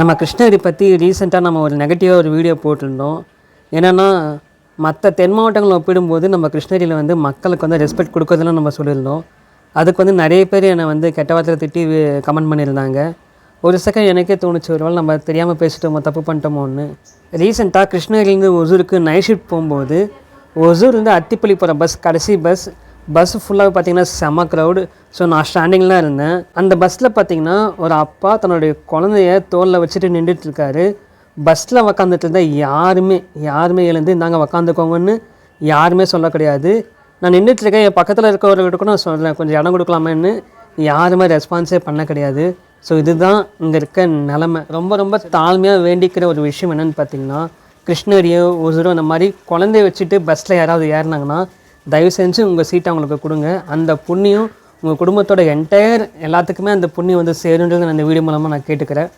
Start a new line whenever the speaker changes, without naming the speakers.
நம்ம கிருஷ்ணகிரி பற்றி ரீசெண்டாக நம்ம ஒரு நெகட்டிவாக ஒரு வீடியோ போட்டிருந்தோம். என்னென்னா மற்ற தென் மாவட்டங்களை ஒப்பிடும்போது நம்ம கிருஷ்ணகிரியில் வந்து மக்களுக்கு வந்து ரெஸ்பெக்ட் கொடுக்கறதுலாம் நம்ம சொல்லியிருந்தோம். அதுக்கு வந்து நிறைய பேர் என்னை வந்து கெட்ட வார்த்தையில் திட்டி கமெண்ட் பண்ணியிருந்தாங்க. ஒரு செகண்ட் எனக்கே தோணுச்சு ஒருவேளை நம்ம தெரியாமல் பேசிட்டோமோ தப்பு பண்ணிட்டோமோன்னு. ரீசெண்டாக கிருஷ்ணகிரிலேருந்து ஒசூருக்கு நைட் ஷிஃப்ட் போகும்போது ஒசூர் வந்து அத்திப்பள்ளி போகிற பஸ் கடைசி பஸ் பஸ் ஃபுல்லாக பார்த்தீங்கன்னா செம க்ரௌடு ஸோ நான் ஸ்டாண்டிங்லாம் இருந்தேன். அந்த பஸ்ஸில் பார்த்தீங்கன்னா ஒரு அப்பா தன்னுடைய குழந்தைய தோலில் வச்சுட்டு நின்றுட்டுருக்காரு பஸ்ஸில் உக்காந்துட்டு இருந்தால் யாருமே யாருமே எழுந்து நாங்கள் உக்காந்துக்கோங்கன்னு யாருமே சொல்ல கிடையாது. நான் நின்றுட்டு இருக்கேன் என் பக்கத்தில் இருக்கிறவர்களுக்கு கூட நான் சொல்கிறேன் கொஞ்சம் இடம் கொடுக்கலாமேன்னு. யாருமே ரெஸ்பான்ஸே பண்ண கிடையாது. ஸோ இதுதான் இங்கே இருக்க நிலமை. ரொம்ப ரொம்ப தாழ்மையாக வேண்டிக்கிற ஒரு விஷயம் என்னென்னு பார்த்தீங்கன்னா கிருஷ்ணகிரியோ ஒசூரோ அந்த மாதிரி குழந்தைய வச்சுட்டு பஸ்ஸில் யாராவது ஏறினாங்கன்னா தயவு செஞ்சு உங்கள் சீட்டை அவங்களுக்கு கொடுங்க. அந்த புண்ணியம் உங்கள் குடும்பத்தோட என்டையர் எல்லாத்துக்குமே அந்த புண்ணியம் வந்து சேருன்றது நான் இந்த வீடியோ மூலமாக நான் கேட்டுக்கிறேன்.